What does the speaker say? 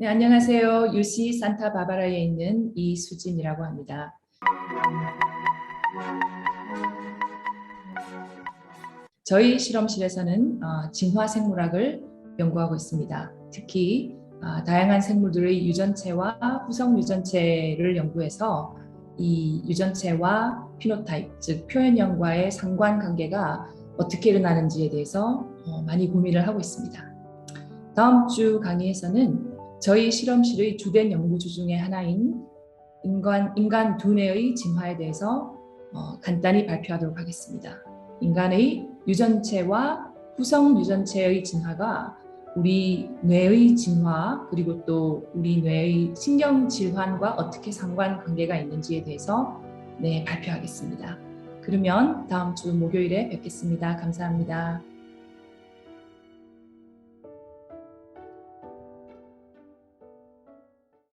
네, 안녕하세요. UC 산타바바라에 있는 이수진이라고 합니다. 저희 실험실에서는 어, 진화 생물학을 연구하고 있습니다. 특히 어, 다양한 생물들의 유전체와 후성 유전체를 연구해서 이 유전체와 피노타입, 즉 표현형과의 상관관계가 어떻게 일어나는지에 대해서 어, 많이 고민을 하고 있습니다. 다음 주 강의에서는 저희 실험실의 주된 연구주 중에 하나인 인간, 인간 두뇌의 진화에 대해서 어, 간단히 발표하도록 하겠습니다. 인간의 유전체와 후성 유전체의 진화가 우리 뇌의 진화 그리고 또 우리 뇌의 신경 질환과 어떻게 상관 관계가 있는지에 대해서 네, 발표하겠습니다. 그러면 다음 주 목요일에 뵙겠습니다. 감사합니다.